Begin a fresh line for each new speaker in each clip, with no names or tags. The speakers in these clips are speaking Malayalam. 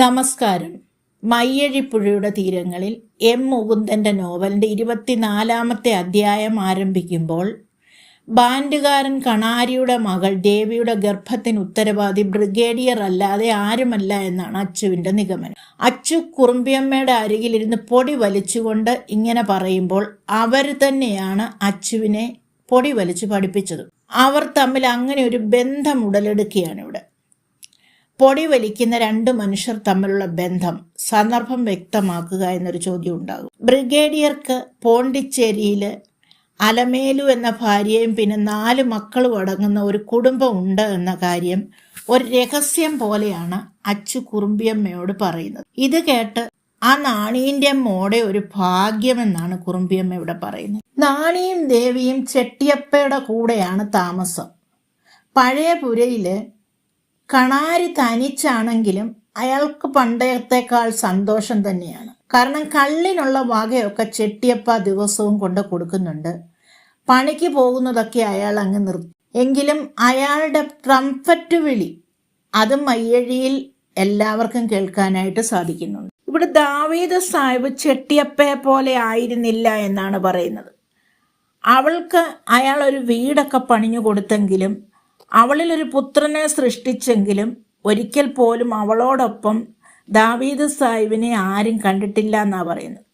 നമസ്കാരം. മയ്യഴിപ്പുഴയുടെ തീരങ്ങളിൽ എം. മുകുന്ദന്റെ നോവലിന്റെ ഇരുപത്തിനാലാമത്തെ അധ്യായം ആരംഭിക്കുമ്പോൾ ബാൻഡുകാരൻ കണാരിയുടെ മകൾ ദേവിയുടെ ഗർഭത്തിന് ഉത്തരവാദി ബ്രിഗേഡിയർ അല്ലാതെ ആരുമല്ല എന്നാണ് അച്ചുവിന്റെ നിഗമനം. അച്ചു കുറുമ്പിയമ്മയുടെ അരികിലിരുന്ന് പൊടി വലിച്ചുകൊണ്ട് ഇങ്ങനെ പറയുമ്പോൾ അവർ തന്നെയാണ് അച്ചുവിനെ പൊടി വലിച്ചു പഠിപ്പിച്ചത്. അവർ തമ്മിൽ അങ്ങനെ ഒരു ബന്ധം ഉടലെടുക്കുകയാണ് ഇവിടെ. പൊടി വലിക്കുന്ന രണ്ട് മനുഷ്യർ തമ്മിലുള്ള ബന്ധം സന്ദർഭം വ്യക്തമാക്കുക എന്നൊരു ചോദ്യം ഉണ്ടാകും. ബ്രിഗേഡിയർക്ക് പോണ്ടിച്ചേരിയിൽ അലമേലു എന്ന ഭാര്യയും പിന്നെ നാല് മക്കളും അടങ്ങുന്ന ഒരു കുടുംബം ഉണ്ട് എന്ന കാര്യം ഒരു രഹസ്യം പോലെയാണ് അച്ചു കുറുമ്പിയമ്മയോട് പറയുന്നത്. ഇത് കേട്ട് ആ നാണീന്റെ മോടെ ഒരു ഭാഗ്യമെന്നാണ് കുറുമ്പിയമ്മ ഇവിടെ പറയുന്നത്. നാണിയും ദേവിയും ചെട്ടിയപ്പയുടെ കൂടെയാണ് താമസം. പഴയ പുരയിൽ കണാരി തനിച്ചാണെങ്കിലും അയാൾക്ക് പണ്ടത്തേക്കാൾ സന്തോഷം തന്നെയാണ്. കാരണം കള്ളിനുള്ള വകയൊക്കെ ചെട്ടിയപ്പ ദിവസവും കൊണ്ട് കൊടുക്കുന്നുണ്ട്. പണിക്ക് പോകുന്നതൊക്കെ അയാൾ അങ്ങ് നിർത്തി. എങ്കിലും അയാളുടെ ട്രംഫറ്റ് വിളി അത് മയ്യഴിയിൽ എല്ലാവർക്കും കേൾക്കാനായിട്ട് സാധിക്കുന്നുണ്ട്. ഇവിടെ ദാവീദ് സാഹിബ് ചെട്ടിയപ്പയെ പോലെ ആയിരുന്നില്ല എന്നാണ് പറയുന്നത്. അവൾക്ക് അയാൾ ഒരു വീടൊക്കെ പണിഞ്ഞു കൊടുത്തെങ്കിലും അവളിൽ ഒരു പുത്രനെ സൃഷ്ടിച്ചെങ്കിലും ഒരിക്കൽ പോലും അവളോടൊപ്പം ദാവീദ് സാഹിബിനെ ആരും കണ്ടിട്ടില്ല എന്നാ പറയുന്നത്.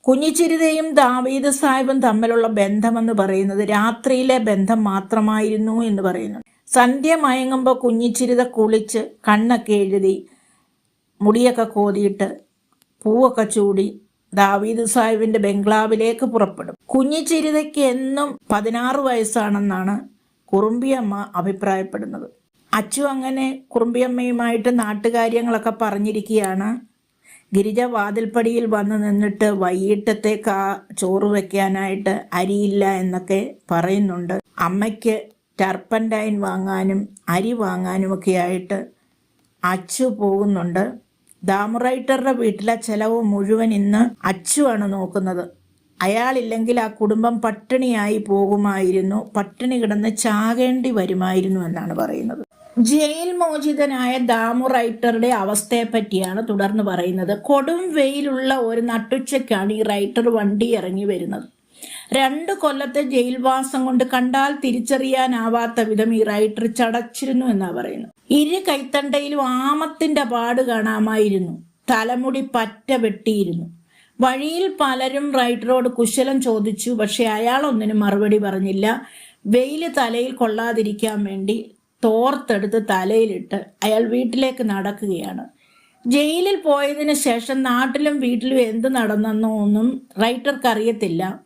കുഞ്ഞിച്ചിരിതയും ദാവീദ് സാഹിബും തമ്മിലുള്ള ബന്ധമെന്ന് പറയുന്നത് രാത്രിയിലെ ബന്ധം മാത്രമായിരുന്നു എന്ന് പറയുന്നു. സന്ധ്യ മയങ്ങുമ്പോൾ കുഞ്ഞിച്ചിരിത കുളിച്ച് കണ്ണൊക്കെ എഴുതി മുടിയൊക്കെ കോതിയിട്ട് പൂവൊക്കെ ചൂടി ദാവീദ് സാഹിബിന്റെ ബംഗ്ലാവിലേക്ക് പുറപ്പെടും. കുഞ്ഞിച്ചിരിതയ്ക്ക് എന്നും പതിനാറ് വയസ്സാണെന്നാണ് കുറുമ്പിയമ്മ അഭിപ്രായപ്പെടുന്നത്. അച്ചു അങ്ങനെ കുറുമ്പിയമ്മയുമായിട്ട് നാട്ടുകാര്യങ്ങളൊക്കെ പറഞ്ഞിരിക്കുകയാണ്. ഗിരിജ വാതിൽപ്പടിയിൽ വന്ന് നിന്നിട്ട് വൈകിട്ടത്തേക്ക് ആ ചോറ് വെക്കാനായിട്ട് അരിയില്ല എന്നൊക്കെ പറയുന്നുണ്ട്. അമ്മയ്ക്ക് ടർപ്പൻഡൈൻ വാങ്ങാനും അരി വാങ്ങാനുമൊക്കെ ആയിട്ട് അച്ചു പോകുന്നുണ്ട്. ദാമുറൈറ്ററുടെ വീട്ടിലെ ചെലവ് മുഴുവൻ ഇന്ന് അച്ചു ആണ് നോക്കുന്നത്. അയാളില്ലെങ്കിൽ ആ കുടുംബം പട്ടിണിയായി പോകുമായിരുന്നു. പട്ടിണി കിടന്ന് ചാകേണ്ടി വരുമായിരുന്നു എന്നാണ് പറയുന്നത്. ജയിൽ മോചിതനായ ദാമു റൈറ്ററുടെ അവസ്ഥയെ പറ്റിയാണ് തുടർന്ന് പറയുന്നത്. കൊടും വെയിലുള്ള ഒരു നട്ടുച്ചയ്ക്കാണ് ഈ റൈറ്റർ വണ്ടി ഇറങ്ങി വരുന്നത്. രണ്ട് കൊല്ലത്തെ ജയിൽവാസം കൊണ്ട് കണ്ടാൽ തിരിച്ചറിയാനാവാത്ത വിധം ഈ റൈറ്റർ ചടച്ചിരുന്നു എന്നാണ് പറയുന്നത്. ഇരു കൈത്തണ്ടയിലും ആമത്തിന്റെ പാട് കാണാമായിരുന്നു. തലമുടി പറ്റ വെട്ടിയിരുന്നു. വഴിയിൽ പലരും റൈഡറോട് കുശലം ചോദിച്ചു പക്ഷെ അയാൾ ഒന്നിനും മറുപടി പറഞ്ഞില്ല. വെയിൽ തലയിൽ കൊള്ളാതിരിക്കാൻ വേണ്ടി തോർത്തെടുത്ത് തലയിലിട്ട് അയാൾ വീട്ടിലേക്ക് നടക്കുകയാണ്. ജയിലിൽ പോയതിന് ശേഷം നാട്ടിലും വീട്ടിലും എന്ത് നടന്നെന്നോ ഒന്നും റൈറ്റർക്ക് അറിയത്തില്ല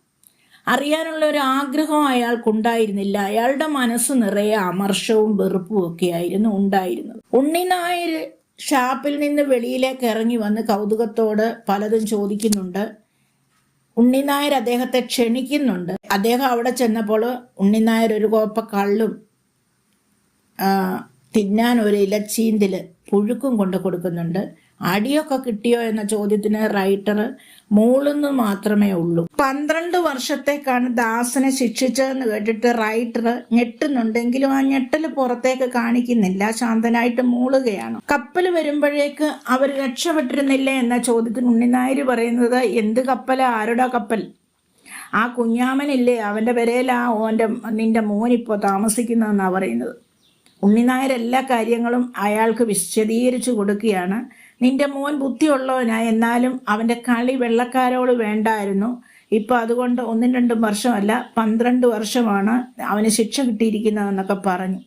അറിയാനുള്ള ഒരു ആഗ്രഹം അയാൾക്കുണ്ടായിരുന്നില്ല. അയാളുടെ മനസ്സ് നിറയെ അമർഷവും വെറുപ്പും ഒക്കെ ആയിരുന്നു ഉണ്ടായിരുന്നത്. ഉണ്ണിനായർ ഷാപ്പിൽ നിന്ന് വെളിയിലേക്ക് ഇറങ്ങി വന്ന് കൗതുകത്തോട് പലതും ചോദിക്കുന്നുണ്ട്. ഉണ്ണിനായർ അദ്ദേഹത്തെ ക്ഷണിക്കുന്നുണ്ട്. അദ്ദേഹം അവിടെ ചെന്നപ്പോൾ ഉണ്ണിനായർ ഒരു കോപ്പ കള്ളും തിന്നാൻ ഒരു ഇലച്ചീന്തിൽ പുഴുക്കും കൊണ്ട് കൊടുക്കുന്നുണ്ട്. അടിയൊക്കെ കിട്ടിയോ എന്ന ചോദ്യത്തിന് റൈറ്റർ മൂളെന്ന് മാത്രമേ ഉള്ളൂ. പന്ത്രണ്ട് വർഷത്തേക്കാണ് ദാസനെ ശിക്ഷിച്ചതെന്ന് കേട്ടിട്ട് റൈറ്റർ ഞെട്ടുന്നുണ്ടെങ്കിലും ആ ഞെട്ടൽ പുറത്തേക്ക് കാണിക്കുന്നില്ല. ശാന്തനായിട്ട് മൂളുകയാണ്. കപ്പൽ വരുമ്പോഴേക്ക് അവർ രക്ഷപ്പെട്ടിരുന്നില്ല എന്ന ചോദ്യത്തിന് ഉണ്ണിനായർ പറയുന്നത് എന്ത് കപ്പൽ ആരുടെ കപ്പൽ? ആ കുഞ്ഞാമനില്ലേ? അവന്റെ പെരയിലാ ഓന്റെ നിന്റെ മോൻ മോനിപ്പോൾ താമസിക്കുന്നതെന്നാണ് പറയുന്നത്. ഉണ്ണിനായർ എല്ലാ കാര്യങ്ങളും അയാൾക്ക് വിശദീകരിച്ചു കൊടുക്കുകയാണ്. നിന്റെ മോൻ ബുദ്ധിയുള്ളവനാ. എന്നാലും അവന്റെ കളി വെള്ളക്കാരോട് വേണ്ടായിരുന്നു. ഇപ്പോൾ അതുകൊണ്ട് ഒന്നും രണ്ടും വർഷമല്ല പന്ത്രണ്ട് വർഷമാണ് അവന് ശിക്ഷ കിട്ടിയിരിക്കുന്നതെന്നൊക്കെ പറഞ്ഞു.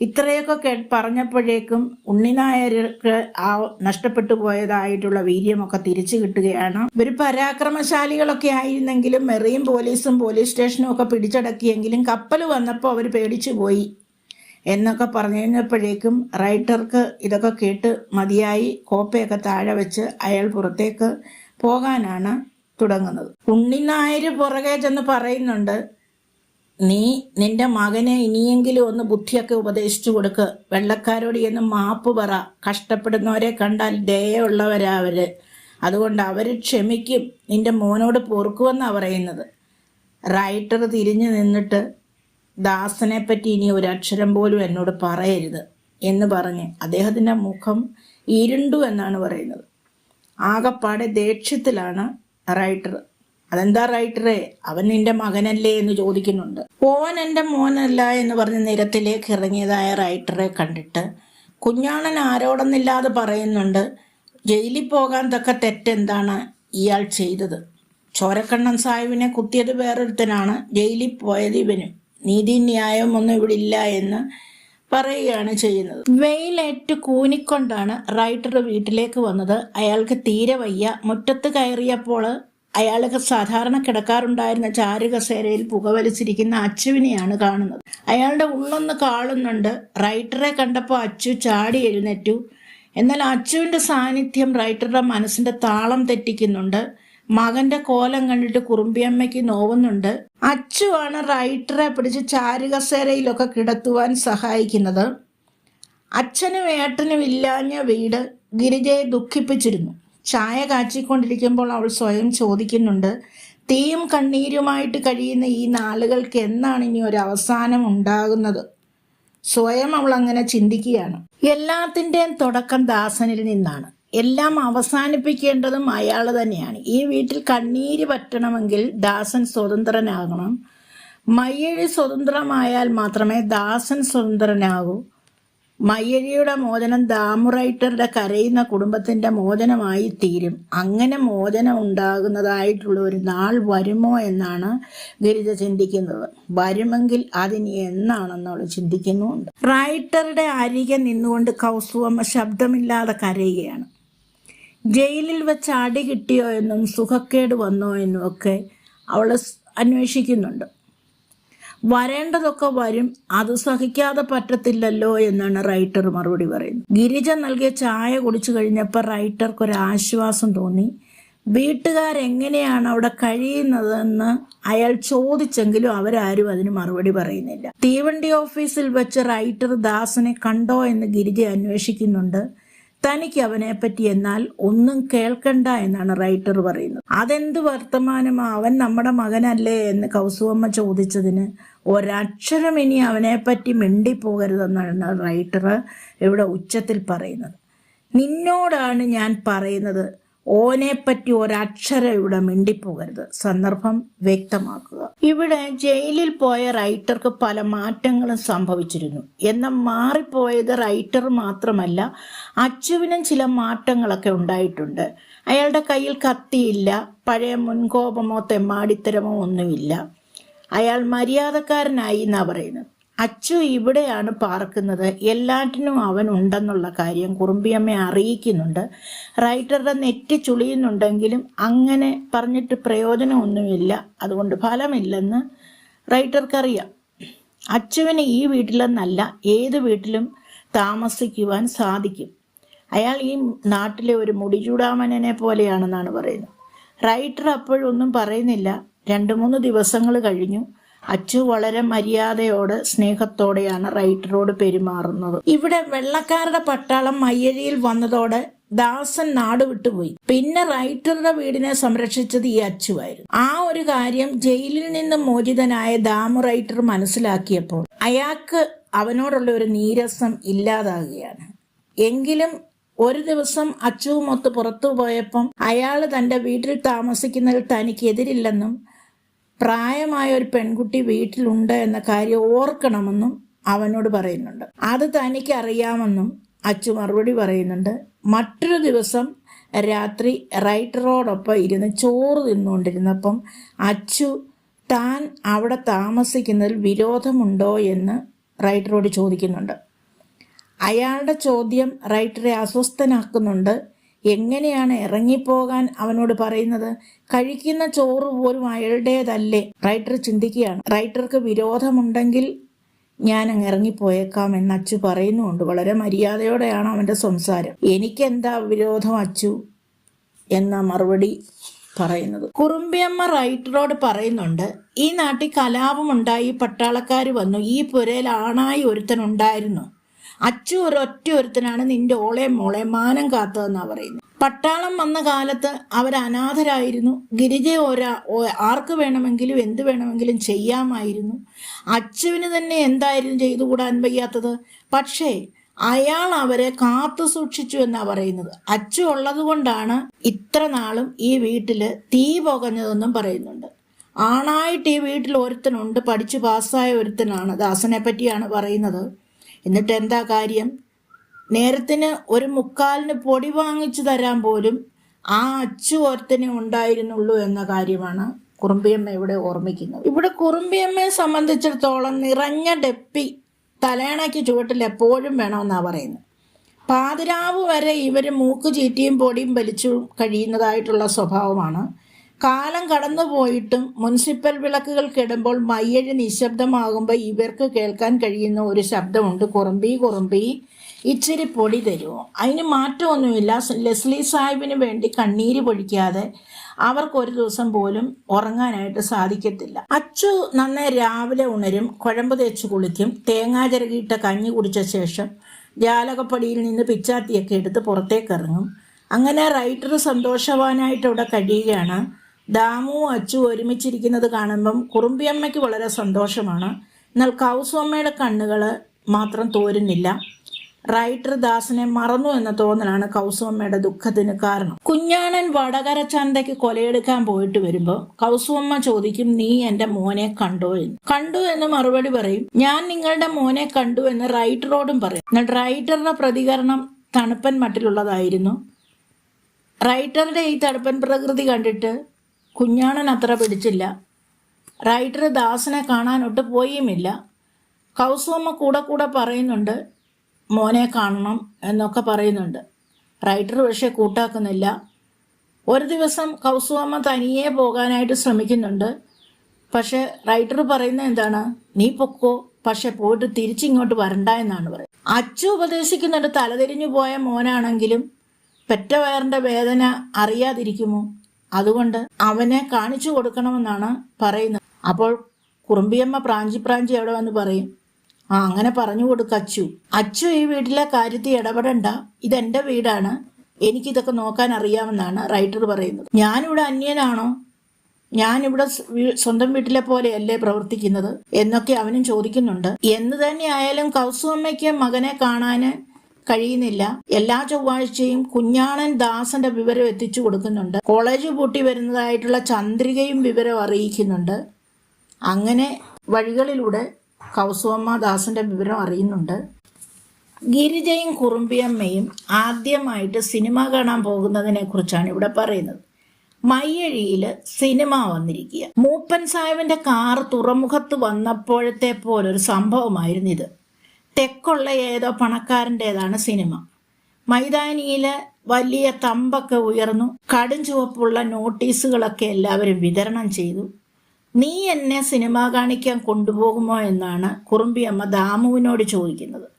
ഇത്രയൊക്കെ കേ പറഞ്ഞപ്പോഴേക്കും ഉണ്ണിനായർക്ക് ആ നഷ്ടപ്പെട്ടു പോയതായിട്ടുള്ള വീര്യമൊക്കെ തിരിച്ചു കിട്ടുകയാണ്. ഒരു പരാക്രമശാലികളൊക്കെ ആയിരുന്നെങ്കിലും മെറിയും പോലീസും പോലീസ് സ്റ്റേഷനും ഒക്കെ പിടിച്ചടക്കിയെങ്കിലും കപ്പൽ വന്നപ്പോൾ അവർ പേടിച്ചു പോയി. എന്നൊക്കെ പറഞ്ഞു കഴിഞ്ഞപ്പോഴേക്കും റൈറ്റർക്ക് ഇതൊക്കെ കേട്ട് മതിയായി കോപ്പയൊക്കെ താഴെ വെച്ച് അയാൾ പുറത്തേക്ക് പോകാനാണ് തുടങ്ങുന്നത്. ഉണ്ണിനായർ പുറകെ ചെന്ന് പറയുന്നുണ്ട് നീ നിന്റെ മകനെ ഇനിയെങ്കിലും ഒന്ന് ബുദ്ധിയൊക്കെ ഉപദേശിച്ചു കൊടുക്ക്. വെള്ളക്കാരോട് എന്ന് മാപ്പ് പറ. കഷ്ടപ്പെടുന്നവരെ കണ്ടാൽ ദയുള്ളവരാ അവർ. അതുകൊണ്ട് അവർ ക്ഷമിക്കും. നിന്റെ മോനോട് പൊറുക്കുമെന്നാണ് പറയുന്നത്. റൈറ്റർ തിരിഞ്ഞു നിന്നിട്ട് ദാസനെ പറ്റി ഇനി ഒരക്ഷരം പോലും എന്നോട് പറയരുത് എന്ന് പറഞ്ഞ് അദ്ദേഹത്തിന്റെ മുഖം ഇരുണ്ടു എന്നാണ് പറയുന്നത്. ആകപ്പാടെ ദേഷ്യത്തിലാണ് റൈറ്റർ. അതെന്താ റൈറ്ററെ? അവൻ നിന്റെ മകനല്ലേ എന്ന് ചോദിക്കുന്നുണ്ട്. ഓൻ എന്റെ മോനല്ല എന്ന് പറഞ്ഞ് നിരത്തിലേക്ക് ഇറങ്ങിയതായ റൈറ്ററെ കണ്ടിട്ട് കുഞ്ഞാണൻ ആരോടൊന്നില്ലാതെ പറയുന്നുണ്ട് ജയിലിൽ പോകാൻ തക്ക തെറ്റെന്താണ് ഇയാൾ ചെയ്തത്? ചോരക്കണ്ണൻ സാഹിബിനെ കുത്തിയത് വേറൊരുത്തനാണ് ജയിലിൽ പോയത് ഇവനും. നീതി ന്യായം ഒന്നും ഇവിടെ ഇല്ല എന്ന് പറയുകയാണ് ചെയ്യുന്നത്. വെയിലേറ്റ് കൂനിക്കൊണ്ടാണ് റൈറ്റർ വീട്ടിലേക്ക് വന്നത്. അയാൾക്ക് തീരെ വയ്യ. മുറ്റത്ത് കയറിയപ്പോൾ അയാൾക്ക് സാധാരണ കിടക്കാറുണ്ടായിരുന്ന ചാരുകസേരയിൽ പുകവലിച്ചിരിക്കുന്ന അച്ചുവിനെയാണ് കാണുന്നത്. അയാളുടെ ഉള്ളൊന്ന് കാളുന്നുണ്ട് റൈറ്ററെ കണ്ടപ്പോൾ അച്ചു ചാടി എഴുന്നേറ്റു. എന്നാൽ അച്ചുവിന്റെ സാന്നിധ്യം റൈറ്ററുടെ മനസ്സിന്റെ താളം തെറ്റിക്കുന്നുണ്ട്. മകന്റെ കോലം കണ്ടിട്ട് കുറുമ്പിയമ്മയ്ക്ക് നോവുന്നുണ്ട്. അച്ചുവാണ് റൈറ്ററെ പിടിച്ച് ചാരുകസേരയിലൊക്കെ കിടത്തുവാൻ സഹായിക്കുന്നത്. അച്ഛനും ഏട്ടനും ഇല്ലാഞ്ഞ വീട് ഗിരിജയെ ദുഃഖിപ്പിച്ചിരുന്നു. ചായ കാച്ചിക്കൊണ്ടിരിക്കുമ്പോൾ അവൾ സ്വയം ചോദിക്കുന്നുണ്ട് തീയും കണ്ണീരുമായിട്ട് കഴിയുന്ന ഈ നാളുകൾക്ക് എന്നാണ് ഇനി ഒരു അവസാനം ഉണ്ടാകുന്നത്? സ്വയം അവൾ അങ്ങനെ ചിന്തിക്കുകയാണ്. എല്ലാത്തിന്റെയും തുടക്കം ദാസനിൽ നിന്നാണ്. എല്ലാം അവസാനിപ്പിക്കേണ്ടതും അയാൾ തന്നെയാണ്. ഈ വീട്ടിൽ കണ്ണീര് പറ്റണമെങ്കിൽ ദാസൻ സ്വതന്ത്രനാകണം. മയ്യഴി സ്വതന്ത്രമായാൽ മാത്രമേ ദാസൻ സ്വതന്ത്രനാകൂ. മയ്യഴിയുടെ മോചനം ദാമുറൈറ്ററുടെ കരയുന്ന കുടുംബത്തിന്റെ മോചനമായി തീരും. അങ്ങനെ മോചനം ഉണ്ടാകുന്നതായിട്ടുള്ള ഒരു നാൾ വരുമോ എന്നാണ് ഗിരിജ ചിന്തിക്കുന്നത്. വരുമെങ്കിൽ അതിനി എന്നാണെന്നവൾ ചിന്തിക്കുന്നുണ്ട് റൈറ്ററുടെ അരികെ നിന്നുകൊണ്ട് കൗസുവമ്മ ശബ്ദമില്ലാതെ കരയുകയാണ്. ജയിലിൽ വെച്ച് അടി കിട്ടിയോ എന്നും സുഖക്കേട് വന്നോ എന്നും ഒക്കെ അവൾ അന്വേഷിക്കുന്നുണ്ട്. വരേണ്ടതൊക്കെ വരും അത് സഹിക്കാതെ പറ്റത്തില്ലല്ലോ എന്നാണ് റൈറ്റർ മറുപടി പറയുന്നത്. ഗിരിജ നൽകിയ ചായ കുടിച്ചു കഴിഞ്ഞപ്പോൾ റൈറ്റർക്ക് ഒരു ആശ്വാസം തോന്നി. വീട്ടുകാരെങ്ങനെയാണ് അവിടെ കഴിയുന്നതെന്ന് അയാൾ ചോദിച്ചെങ്കിലും അവരാരും അതിന് മറുപടി പറയുന്നില്ല. തീവണ്ടി ഓഫീസിൽ വെച്ച് റൈറ്റർ ദാസനെ കണ്ടോ എന്ന് ഗിരിജ അന്വേഷിക്കുന്നുണ്ട്. തനിക്ക് അവനെപ്പറ്റി എന്നാൽ ഒന്നും കേൾക്കണ്ട എന്നാണ് റൈറ്റർ പറയുന്നത്. അതെന്ത് വർത്തമാനമാ? അവൻ നമ്മുടെ മകനല്ലേ എന്ന് കൗസുവമ്മ ചോദിച്ചതിന് ഒരക്ഷരം ഇനി അവനെപ്പറ്റി മിണ്ടിപ്പോകരുതെന്നാണ് റൈറ്റർ ഇവിടെ ഉച്ചത്തിൽ പറയുന്നത്. നിന്നോടാണ് ഞാൻ പറയുന്നത്. ഓനെപ്പറ്റി ഒരക്ഷരം ഇവിടെ മിണ്ടിപ്പോകരുത്. സന്ദർഭം വ്യക്തമാക്കുക. ഇവിടെ ജയിലിൽ പോയ റൈറ്റർക്ക് പല മാറ്റങ്ങളും സംഭവിച്ചിരുന്നു. എന്നാൽ മാറിപ്പോയത് റൈറ്റർ മാത്രമല്ല അച്ചുവിനും ചില മാറ്റങ്ങളൊക്കെ ഉണ്ടായിട്ടുണ്ട്. അയാളുടെ കയ്യിൽ കത്തിയില്ല പഴയ മുൻകോപമോ തെമ്മാടിത്തരമോ ഒന്നുമില്ല. അയാൾ മര്യാദക്കാരനായി എന്നാ പറയുന്നത്? അച്ചു ഇവിടെയാണ് പാർക്കുന്നത്. എല്ലാറ്റിനും അവൻ ഉണ്ടെന്നുള്ള കാര്യം കുറുമ്പിയമ്മയെ അറിയിക്കുന്നുണ്ട്. റൈറ്ററുടെ നെറ്റ് ചുളിയുന്നുണ്ടെങ്കിലും അങ്ങനെ പറഞ്ഞിട്ട് പ്രയോജനമൊന്നുമില്ല. അതുകൊണ്ട് ഫലമില്ലെന്ന് റൈറ്റർക്കറിയാം. അച്ചുവിന് ഈ വീട്ടിലെന്നല്ല ഏത് വീട്ടിലും താമസിക്കുവാൻ സാധിക്കും. അയാൾ ഈ നാട്ടിലെ ഒരു മുടിചൂടാമനെ പോലെയാണെന്നാണ് പറയുന്നത്. റൈറ്റർ അപ്പോഴൊന്നും പറയുന്നില്ല. രണ്ട് മൂന്ന് ദിവസങ്ങൾ കഴിഞ്ഞു. അച്ചു വളരെ മര്യാദയോട് സ്നേഹത്തോടെയാണ് റൈറ്ററോട് പെരുമാറുന്നത്. ഇവിടെ വെള്ളക്കാരുടെ പട്ടാളം മയ്യഴിയിൽ വന്നതോടെ ദാസൻ നാട് വിട്ടുപോയി. പിന്നെ റൈറ്ററുടെ വീടിനെ സംരക്ഷിച്ചത് ഈ അച്ചുവായിരുന്നു. ആ ഒരു കാര്യം ജയിലിൽ നിന്ന് മോചിതനായ ദാമു റൈറ്റർ മനസ്സിലാക്കിയപ്പോൾ അയാൾക്ക് അവനോടുള്ള ഒരു നീരസം ഇല്ലാതാകുകയാണ്. എങ്കിലും ഒരു ദിവസം അച്ചുവുമൊത്ത് പുറത്തു പോയപ്പം അയാൾ തന്റെ വീട്ടിൽ താമസിക്കുന്നതിൽ തനിക്ക് എതിരില്ലെന്നും പ്രായമായ ഒരു പെൺകുട്ടി വീട്ടിലുണ്ട് എന്ന കാര്യം ഓർക്കണമെന്നും അവനോട് പറയുന്നുണ്ട്. അത് തനിക്ക് അറിയാമെന്നും അച്ചു മറുപടി പറയുന്നുണ്ട്. മറ്റൊരു ദിവസം രാത്രി റൈറ്ററോടൊപ്പം ഇരുന്ന് ചോറ് തിന്നുകൊണ്ടിരുന്നപ്പം അച്ചു താൻ അവിടെ താമസിക്കുന്നതിൽ വിരോധമുണ്ടോ? എന്ന് റൈറ്ററോട് ചോദിക്കുന്നുണ്ട്. അയാളുടെ ചോദ്യം റൈറ്ററെ അസ്വസ്ഥനാക്കുന്നുണ്ട്. എങ്ങനെയാണ് ഇറങ്ങിപ്പോകാൻ അവനോട് പറയുന്നത്? കഴിക്കുന്ന ചോറ് പോലും അയാളുടേതല്ലേ? റൈറ്റർ ചിന്തിക്കുകയാണ്. റൈറ്റർക്ക് വിരോധമുണ്ടെങ്കിൽ ഞാൻ അങ്ങ് ഇറങ്ങിപ്പോയേക്കാം എന്ന് അച്ചു പറയുന്നുണ്ട്. വളരെ മര്യാദയോടെയാണ് അവന്റെ സംസാരം. എനിക്കെന്താ വിരോധം അച്ചു? എന്ന മറുപടി പറയുന്നത്. കുറുമ്പിയമ്മ റൈറ്ററോട് പറയുന്നുണ്ട് ഈ നാട്ടിൽ കലാപമുണ്ടായി പട്ടാളക്കാർ വന്നു. ഈ പുരയിൽ ആണായി ഒരുത്തനുണ്ടായിരുന്നു അച്ചു ഒരൊറ്റ ഒരുത്തനാണ് നിന്റെ ഓളെ മോളെ മാനം കാത്തതെന്നാ പറയുന്നത്. പട്ടാളം വന്ന കാലത്ത് അവർ അനാഥരായിരുന്നു ഗിരിജ ഒരാ ആർക്ക് വേണമെങ്കിലും എന്ത് വേണമെങ്കിലും ചെയ്യാമായിരുന്നു. അച്ചുവിന് തന്നെ എന്തായിരുന്നു ചെയ്തുകൂടാൻ വയ്യാത്തത്. പക്ഷേ അയാൾ അവരെ കാത്തു സൂക്ഷിച്ചു എന്നാണ് പറയുന്നത്. അച്ചു ഉള്ളത് കൊണ്ടാണ് ഇത്ര നാളും ഈ വീട്ടിൽ തീ പുകഞ്ഞതെന്നും പറയുന്നുണ്ട്. ആണായിട്ട് ഈ വീട്ടിൽ ഒരുത്തനുണ്ട് പഠിച്ചു പാസ്സായ ഒരുത്തനാണ്. ദാസനെ പറ്റിയാണ് പറയുന്നത്. എന്നിട്ട് എന്താ കാര്യം? നേരത്തിന് ഒരു മുക്കാലിന് പൊടി വാങ്ങിച്ചു തരാൻ പോലും ആ അച്ചു ഓർത്തനെ ഉണ്ടായിരുന്നുള്ളൂ എന്ന കാര്യമാണ് കുറുമ്പിയമ്മ ഇവിടെ ഓർമ്മിക്കുന്നത്. ഇവിടെ കുറുമ്പിയമ്മയെ സംബന്ധിച്ചിടത്തോളം നിറഞ്ഞ ഡെപ്പി തലേണയ്ക്ക് ചുവട്ടിൽ എപ്പോഴും വേണമെന്നാണ് പറയുന്നത്. പാതിരാവ് വരെ ഇവർ മൂക്ക് ചീറ്റിയും പൊടിയും വലിച്ചു കഴിയുന്നതായിട്ടുള്ള സ്വഭാവമാണ്. കാലം കടന്നു പോയിട്ടും മുനിസിപ്പൽ വിളക്കുകൾ കിടുമ്പോൾ മയ്യഴി നിശബ്ദമാകുമ്പോൾ ഇവർക്ക് കേൾക്കാൻ കഴിയുന്ന ഒരു ശബ്ദമുണ്ട്. കുറുമ്പി കുറുമ്പി ഇച്ചിരി പൊടി തരുമോ അതിന് മാറ്റമൊന്നുമില്ല. ലെസ്ലി സാഹിബിന് വേണ്ടി കണ്ണീര് പൊഴിക്കാതെ അവർക്ക് ഒരു ദിവസം പോലും ഉറങ്ങാനായിട്ട് സാധിക്കത്തില്ല. അച്ചു നന്നേ രാവിലെ ഉണരും കുഴമ്പ് തേച്ച് കുളിക്കും തേങ്ങാ ചിരകിയിട്ട കഞ്ഞി കുടിച്ച ശേഷം ജാലകപ്പടിയിൽ നിന്ന് പിച്ചാത്തിയൊക്കെ എടുത്ത് പുറത്തേക്ക് ഇറങ്ങും. അങ്ങനെ റൈറ്റർ സന്തോഷവാനായിട്ട് ഇവിടെ കഴിയുകയാണ്. ദാമു അച്ചു ഒരുമിച്ചിരിക്കുന്നത് കാണുമ്പം കുറുമ്പിയമ്മയ്ക്ക് വളരെ സന്തോഷമാണ്. എന്നാൽ കൗസുമ്മയുടെ കണ്ണുകൾ മാത്രം തോരുന്നില്ല. റൈറ്റർ ദാസിനെ മറന്നു എന്ന തോന്നലാണ് കൗസുമ്മയുടെ ദുഃഖത്തിന് കാരണം. കുഞ്ഞാണൻ വടകര ചന്തയ്ക്ക് കൊലയെടുക്കാൻ പോയിട്ട് വരുമ്പോൾ കൗസുമ്മ ചോദിക്കും നീ എന്റെ മോനെ കണ്ടോ എന്ന്? കണ്ടു എന്ന് മറുപടി പറയും. ഞാൻ നിങ്ങളുടെ മോനെ കണ്ടു എന്ന് റൈറ്ററോടും പറയും. എന്നാൽ റൈറ്ററുടെ പ്രതികരണം തണുപ്പൻ മട്ടിലുള്ളതായിരുന്നു. റൈറ്ററുടെ ഈ തണുപ്പൻ പ്രകൃതി കണ്ടിട്ട് കുഞ്ഞാണൻ അത്ര പിടിച്ചില്ല. റൈറ്റർ ദാസനെ കാണാനൊട്ട് പോയുമില്ല. കൗസുമ്മ കൂടെ കൂടെ പറയുന്നുണ്ട് മോനെ കാണണം എന്നൊക്കെ പറയുന്നുണ്ട്. റൈഡർ പക്ഷേ കൂട്ടാക്കുന്നില്ല. ഒരു ദിവസം കൗസുവമ്മ തനിയെ പോകാനായിട്ട് ശ്രമിക്കുന്നുണ്ട്. പക്ഷെ റൈറ്റർ പറയുന്നത് എന്താണ്? നീ പൊക്കോ പക്ഷെ പോയിട്ട് തിരിച്ചിങ്ങോട്ട് വരണ്ട എന്നാണ് പറയുന്നത്. അച്ചു ഉപദേശിക്കുന്നുണ്ട് തലതിരിഞ്ഞു പോയ മോനാണെങ്കിലും പെറ്റവയറിന്റെ വേദന അറിയാതിരിക്കുമോ? അതുകൊണ്ട് അവനെ കാണിച്ചു കൊടുക്കണമെന്നാണ് പറയുന്നത്. അപ്പോൾ കുറുമ്പിയമ്മ പ്രാഞ്ചി പ്രാഞ്ചി അവിടെ വന്ന് പറയും ആ അങ്ങനെ പറഞ്ഞു കൊടുക്ക അച്ചു. അച്ചു ഈ വീട്ടിലെ കാര്യത്തിൽ ഇടപെടണ്ട. ഇതെന്റെ വീടാണ്. എനിക്കിതൊക്കെ നോക്കാൻ അറിയാമെന്നാണ് റൈറ്റർ പറയുന്നത്. ഞാനിവിടെ അന്യനാണോ? ഞാനിവിടെ സ്വന്തം വീട്ടിലെ പോലെയല്ലേ പ്രവർത്തിക്കുന്നത്? എന്നൊക്കെ അവനും ചോദിക്കുന്നുണ്ട്. എന്ന് തന്നെ ആയാലും കൗസുവമ്മയ്ക്ക് മകനെ കാണാന് കഴിയുന്നില്ല. എല്ലാ ചൊവ്വാഴ്ചയും കുഞ്ഞാണൻ ദാസന്റെ വിവരം എത്തിച്ചു കൊടുക്കുന്നുണ്ട്. കോളേജ് പൂട്ടി വരുന്നതായിട്ടുള്ള ചന്ദ്രികയും വിവരം അറിയിക്കുന്നുണ്ട്. അങ്ങനെ വഴികളിലൂടെ കൗസുവമ്മ ദാസന്റെ വിവരം അറിയുന്നുണ്ട്. ഗിരിജയും കുറുമ്പിയമ്മയും ആദ്യമായിട്ട് സിനിമ കാണാൻ പോകുന്നതിനെ കുറിച്ചാണ് ഇവിടെ പറയുന്നത്. മയ്യഴിയിൽ സിനിമ വന്നിരിക്കുക. മൂപ്പൻ സാഹിബിന്റെ കാർ തുറമുഖത്ത് വന്നപ്പോഴത്തെ പോലൊരു സംഭവമായിരുന്നു ഇത്. തെക്കുള്ള ഏതോ പണക്കാരന്റെതാണ് സിനിമ. മൈതാനിയിൽ വലിയ തമ്പൊക്കെ ഉയർന്നു കടും ചുവപ്പുള്ള നോട്ടീസുകളൊക്കെ എല്ലാവരും വിതരണം ചെയ്തു. നീ എന്നെ സിനിമ കാണിക്കാൻ കൊണ്ടുപോകുമോ എന്നാണ് കുറുമ്പിയമ്മ ദാമുവിനോട് ചോദിക്കുന്നത്.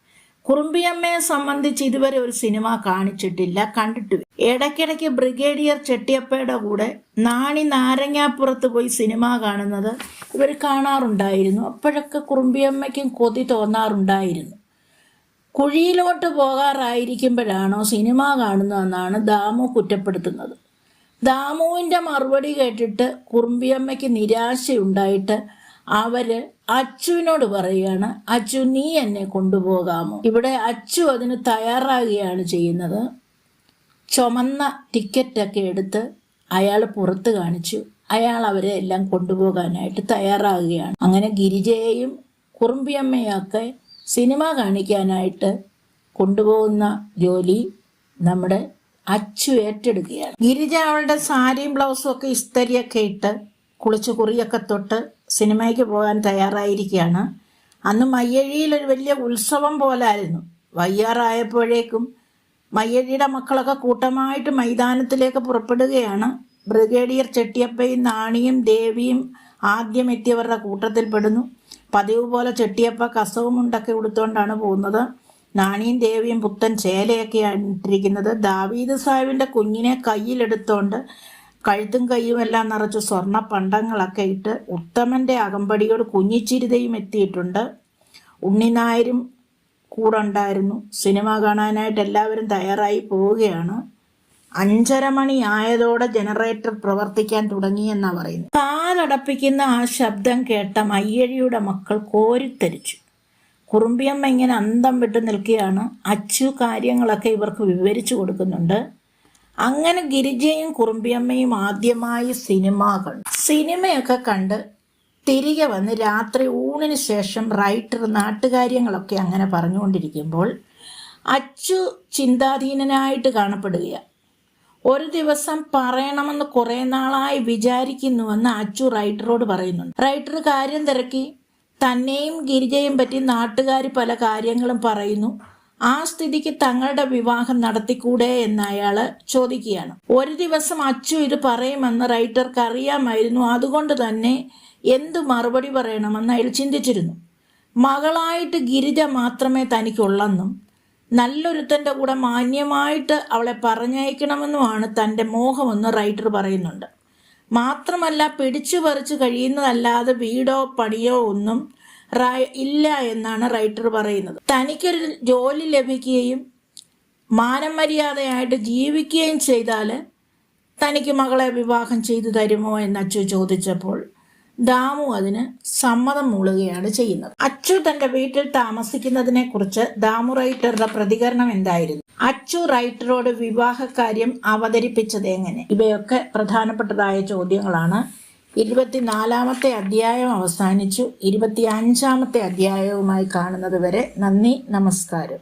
കുറുമ്പിയമ്മയെ സംബന്ധിച്ച് ഇതുവരെ ഒരു സിനിമ കാണിച്ചിട്ടില്ല കണ്ടിട്ടു ഇടയ്ക്കിടയ്ക്ക് ബ്രിഗേഡിയർ ചെട്ടിയപ്പയുടെ കൂടെ നാണി നാരങ്ങാപ്പുറത്ത് പോയി സിനിമ കാണുന്നത് ഇവർ കാണാറുണ്ടായിരുന്നു. അപ്പോഴൊക്കെ കുറുമ്പിയമ്മയ്ക്കും കൊതി തോന്നാറുണ്ടായിരുന്നു. കുഴിയിലോട്ട് പോകാറായിരിക്കുമ്പോഴാണോ സിനിമ കാണുന്നതെന്നാണ് ദാമു കുറ്റപ്പെടുത്തുന്നത്. ദാമുവിന്റെ മറുപടി കേട്ടിട്ട് കുറുമ്പിയമ്മയ്ക്ക് നിരാശയുണ്ടായിട്ട് അവർ അച്ചുവിനോട് പറയുകയാണ് അച്ചു നീ എന്നെ കൊണ്ടുപോകാമോ? ഇവിടെ അച്ചു അതിന് തയ്യാറാകുകയാണ് ചെയ്യുന്നത്. ചുമന്ന ടിക്കറ്റൊക്കെ എടുത്ത് അയാൾ പുറത്ത് കാണിച്ചു. അയാൾ അവരെ എല്ലാം കൊണ്ടുപോകാനായിട്ട് തയ്യാറാകുകയാണ്. അങ്ങനെ ഗിരിജയെയും കുറുമ്പിയമ്മയൊക്കെ സിനിമ കാണിക്കാനായിട്ട് കൊണ്ടുപോകുന്ന ജോലി നമ്മുടെ അച്ചു ഏറ്റെടുക്കുകയാണ്. ഗിരിജ അവളുടെ സാരിയും ബ്ലൗസും ഒക്കെ ഇസ്തരിയൊക്കെ ഇട്ട് കുളിച്ച് കുറിയൊക്കെ തൊട്ട് സിനിമയ്ക്ക് പോകാൻ തയ്യാറായിരിക്കുകയാണ്. അന്ന് മയ്യഴിയിൽ ഒരു വലിയ ഉത്സവം പോലായിരുന്നു. വയ്യാറായപ്പോഴേക്കും മയ്യഴിയുടെ മക്കളൊക്കെ കൂട്ടമായിട്ട് മൈതാനത്തിലേക്ക് പുറപ്പെടുകയാണ്. ബ്രിഗേഡിയർ ചെട്ടിയപ്പയും നാണിയും ദേവിയും ആദ്യം എത്തിയവരുടെ കൂട്ടത്തിൽപ്പെടുന്നു പതിവ് പോലെ ചെട്ടിയപ്പ കസവും ഉണ്ടൊക്കെ ഉടുത്തുകൊണ്ടാണ് പോകുന്നത്. നാണിയും ദേവിയും പുത്തൻ ചേലയൊക്കെയാണ് ഇട്ടിരിക്കുന്നത്. ദാവീദ് സാഹിബിന്റെ കുഞ്ഞിനെ കയ്യിലെടുത്തോണ്ട് കഴുത്തും കൈയും എല്ലാം നിറച്ച് സ്വർണ പണ്ടങ്ങളൊക്കെ ഇട്ട് ഉത്തമന്റെ അകമ്പടിയോട് കുഞ്ഞിച്ചിരിതയും എത്തിയിട്ടുണ്ട്. ഉണ്ണിനായരും കൂടെ ഉണ്ടായിരുന്നു. സിനിമ കാണാനായിട്ട് എല്ലാവരും തയ്യാറായി പോവുകയാണ്. അഞ്ചര മണി ആയതോടെ ജനറേറ്റർ പ്രവർത്തിക്കാൻ തുടങ്ങിയെന്നാണ് പറയുന്നത്. കാലടപ്പിക്കുന്ന ആ ശബ്ദം കേട്ട മയ്യഴിയുടെ മക്കൾ കോരിത്തരിച്ചു. കുറുമ്പിയമ്മ ഇങ്ങനെ അന്തം വിട്ട് നിൽക്കുകയാണ്. അച്ചു കാര്യങ്ങളൊക്കെ ഇവർക്ക് വിവരിച്ചു കൊടുക്കുന്നുണ്ട്. അങ്ങനെ ഗിരിജയും കുറുമ്പിയമ്മയും ആദ്യമായി സിനിമ സിനിമയൊക്കെ കണ്ട് തിരികെ വന്ന് രാത്രി ഊണിന് ശേഷം റൈറ്റർ നാട്ടുകാര്യങ്ങളൊക്കെ അങ്ങനെ പറഞ്ഞുകൊണ്ടിരിക്കുമ്പോൾ അച്ചു ചിന്താധീനനായിട്ട് കാണപ്പെടുകയാണ് ഒരു ദിവസം പറയണമെന്ന് കുറെ നാളായി വിചാരിക്കുന്നുവെന്ന് അച്ചു റൈറ്ററോട് പറയുന്നുണ്ട്. റൈറ്റർ കാര്യം തിരക്കി. തന്നെയും ഗിരിജയും പറ്റി നാട്ടുകാർ പല കാര്യങ്ങളും പറയുന്നു. ആ സ്ഥിതിക്ക് തങ്ങളുടെ വിവാഹം നടത്തിക്കൂടെ എന്ന് അയാൾ ചോദിക്കുകയാണ്. ഒരു ദിവസം അച്ചു ഇത് പറയുമെന്ന് റൈറ്റർക്ക് അറിയാമായിരുന്നു. അതുകൊണ്ട് തന്നെ എന്തു മറുപടി പറയണമെന്ന് അയാൾ ചിന്തിച്ചിരുന്നു. മകളായിട്ട് ഗിരിജ മാത്രമേ തനിക്കുള്ളെന്നും നല്ലൊരുത്തന്റെ കൂടെ മാന്യമായിട്ട് അവളെ പറഞ്ഞയക്കണമെന്നുമാണ് തന്റെ മോഹമെന്ന് റൈറ്റർ പറയുന്നുണ്ട്. മാത്രമല്ല പിടിച്ചു പറിച്ചു കഴിയുന്നതല്ലാതെ വീടോ പണിയോ ഒന്നും ഇല്ല എന്നാണ് റൈറ്റർ പറയുന്നത്. തനിക്കൊരു ജോലി ലഭിക്കുകയും മാനമര്യാദയായിട്ട് ജീവിക്കുകയും ചെയ്താൽ തനിക്ക് മകളെ വിവാഹം ചെയ്തു തരുമോ എന്ന് അച്ചു ചോദിച്ചപ്പോൾ ദാമു അതിന് സമ്മതം മൂളുകയാണ് ചെയ്യുന്നത്. അച്ചു തന്റെ വീട്ടിൽ താമസിക്കുന്നതിനെ കുറിച്ച് ദാമു റൈറ്ററുടെ പ്രതികരണം എന്തായിരുന്നു? അച്ചു റൈറ്ററോട് വിവാഹ കാര്യം അവതരിപ്പിച്ചത് എങ്ങനെ? ഇവയൊക്കെ പ്രധാനപ്പെട്ടതായ ചോദ്യങ്ങളാണ് ഇരുപത്തിനാലാമത്തെ അധ്യായം അവസാനിച്ചു. ഇരുപത്തി അഞ്ചാമത്തെ അധ്യായവുമായി കാണുന്നത് വരെ നന്ദി നമസ്കാരം.